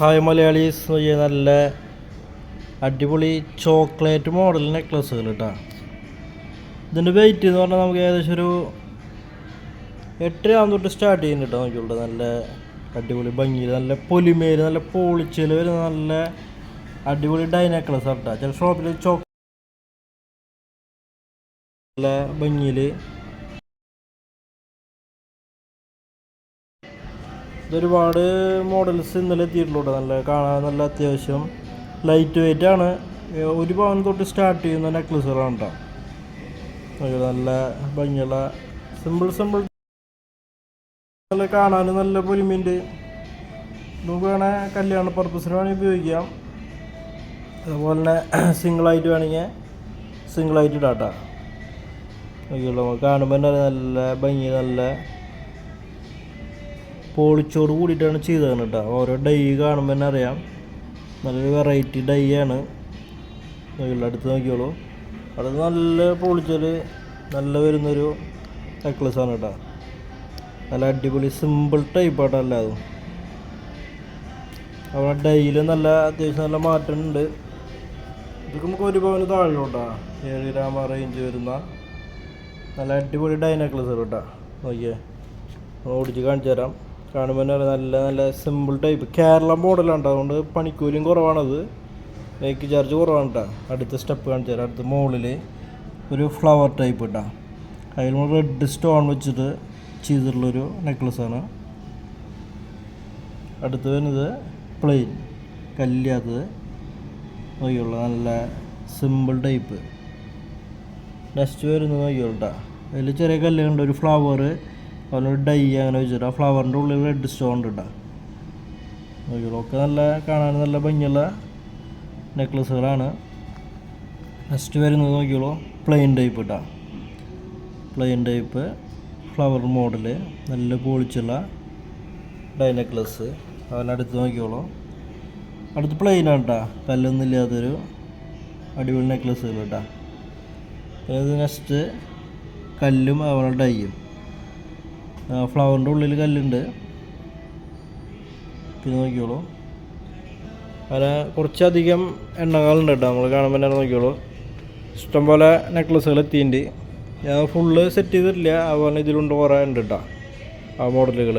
Hi Malayalees എന്ന് പറഞ്ഞാൽ നല്ല അടിപൊളി ചോക്ലേറ്റ് മോഡൽ നെക്ലസ്സുകൾ കേട്ടോ ഇതിന്റെ വെയിറ്റ് എന്ന് പറഞ്ഞാൽ നമുക്ക് ഏകദേശം ഒരു എട്ട് ഗ്രാം തൊട്ട് സ്റ്റാർട്ട് ചെയ്യുന്നു കേട്ടോ നോക്കിയുള്ളത് നല്ല അടിപൊളി ഭംഗിയിൽ നല്ല പൊലിമേൽ നല്ല പോളിച്ചിൽ വരുന്ന നല്ല അടിപൊളി ഡൈ നെക്ലസ് കേട്ടോ ചില ഷോപ്പിൽ ചോക്ലേറ്റ് നല്ല ഭംഗിയിൽ ഇതൊരുപാട് മോഡൽസ് ഇന്നലെ എത്തിയിട്ടുള്ളൂ നല്ല കാണാൻ നല്ല അത്യാവശ്യം ലൈറ്റ് വെയിറ്റ് ആണ് ഒരു പവൻ തൊട്ട് സ്റ്റാർട്ട് ചെയ്യുന്ന നെക്ലസുകളാണ് കേട്ടോ. നല്ല ഭംഗിയുള്ള സിമ്പിൾ സിമ്പിൾ നല്ല കാണാൻ നല്ല പൊലിമിന്റ് നമുക്ക് വേണേൽ കല്യാണ പർപ്പസിന് വേണമെങ്കിൽ ഉപയോഗിക്കാം. അതുപോലെ തന്നെ സിംഗിളായിട്ട് വേണമെങ്കിൽ സിംഗിളായിട്ട് ഇടാം കേട്ടോ. കാണുമ്പോൾ തന്നെ നല്ല ഭംഗി നല്ല പോളിച്ചോട് കൂടിയിട്ടാണ് ചെയ്തത് കേട്ടോ. ഓരോ ഡൈ കാണുമ്പോൾ തന്നെ അറിയാം. നല്ലൊരു വെറൈറ്റി ഡൈ ആണ്. അടുത്ത് നോക്കിയോളൂ. അത് നല്ല പൊളിച്ചൊരു നല്ല വരുന്നൊരു നെക്ലസ് ആണ് കേട്ടോ. നല്ല അടിപൊളി സിമ്പിൾ ടൈപ്പ് ആട്ടോ അല്ലാതും അവിടെ ഡൈയിൽ നല്ല അത്യാവശ്യം നല്ല മാറ്റമുണ്ട് ഇതൊക്കെ നമുക്ക് ഒരു പവന് താഴെയുണ്ടോ ഏഴ് ഗ്രാം റേഞ്ച് വരുന്ന നല്ല അടിപൊളി ഡൈ നെക്ലസ് കേട്ടോ. നോക്കിയേ. ഓടിച്ച് കാണിച്ചു തരാം കാണുമ്പോൾ തന്നെ നല്ല നല്ല സിമ്പിൾ ടൈപ്പ് കേരള മോഡലാണ് കേട്ടോ അതുകൊണ്ട് പണിക്കൂലിയും കുറവാണത് മേക്ക് ചാർജ് കുറവാണ് കേട്ടോ അടുത്ത സ്റ്റെപ്പ് കാണിച്ചു തരാം. അടുത്ത മുകളിൽ ഒരു ഫ്ലവർ ടൈപ്പ് കേട്ടോ അതിൽ റെഡ് സ്റ്റോൺ വെച്ചിട്ട് ചെയ്തിട്ടുള്ളൊരു നെക്ലസ്സാണ് അടുത്ത് വരുന്നത് പ്ലെയിൻ കല്ലാത്തത് നോക്കിയുള്ള നല്ല സിമ്പിൾ ടൈപ്പ് നെക്സ്റ്റ് വരുന്നത് നോക്കിയുള്ള അതിൽ ചെറിയ കല്ലുകളുണ്ട് ഒരു ഫ്ലവർ അതുപോലെ ഡൈ അങ്ങനെ വെച്ചിട്ട് ആ ഫ്ലവറിന്റെ ഉള്ളിൽ റെഡ് സ്റ്റോൺ നോക്കിയോളൂ ഒക്കെ നല്ല കാണാൻ നല്ല ഭംഗിയുള്ള നെക്ലസ്സുകളാണ് നെക്സ്റ്റ് വരുന്നത് നോക്കിയോളൂ പ്ലെയിൻ ടൈപ്പ് കേട്ടോ പ്ലെയിൻ ടൈപ്പ് ഫ്ലവർ മോഡൽ നല്ല പോളിച്ചുള്ള ഡൈ നെക്ലസ് അതിനടുത്ത് നോക്കിയോളൂ അടുത്ത് പ്ലെയിൻ ആണ് കേട്ടോ കല്ലൊന്നും ഇല്ലാത്തൊരു അടിപൊളി നെക്ലസ്സുകൾ കേട്ടോ ഇത് നെക്സ്റ്റ് കല്ലും അതുപോലെ ഡൈയും. ഫ്ലവറിന്റെ ഉള്ളിൽ കല്ലുണ്ട്. പിന്നെ നോക്കിയോളൂ അങ്ങനെ കുറച്ചധികം എണ്ണകാലുണ്ട് കേട്ടോ നമ്മൾ കാണുമ്പോൾ തന്നെ നോക്കിയോളൂ ഇഷ്ടംപോലെ നെക്ലസ്സുകൾ എത്തിയിട്ടുണ്ട്. ഞാൻ ഫുള്ള് സെറ്റ് ചെയ്തിട്ടില്ല. അതുപോലെ ഇതിലുണ്ട് കുറേ ഉണ്ട് കേട്ടോ ആ മോഡലുകൾ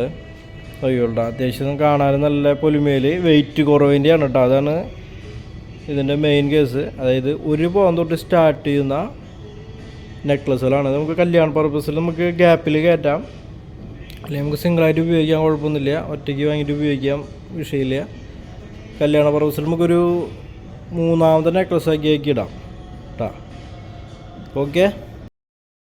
നോക്കിയോളൂ അത്യാവശ്യം കാണാൻ നല്ല പൊലിമയിൽ വെയിറ്റ് കുറവിന്റെയാണ് കേട്ടോ അതാണ് ഇതിന്റെ മെയിൻ കേസ് അതായത് ഒരു പോകാൻ തൊട്ട് സ്റ്റാർട്ട് ചെയ്യുന്ന നെക്ലസ്സുകളാണ് നമുക്ക് കല്യാണ പർപ്പസിൽ നമുക്ക് ഗ്യാപ്പിൽ കയറ്റാം. അല്ലെങ്കിൽ നമുക്ക് സിംഗിളായിട്ട് ഉപയോഗിക്കാൻ കുഴപ്പമൊന്നുമില്ല. ഒറ്റയ്ക്ക് വാങ്ങിയിട്ട് ഉപയോഗിക്കാം വിഷയമില്ല. കല്യാണ പർവസിൽ നമുക്കൊരു മൂന്നാമത്തെ നെക്ലസ് ആക്കി ആക്കി ഇടാം കേട്ടോ ഓക്കെ?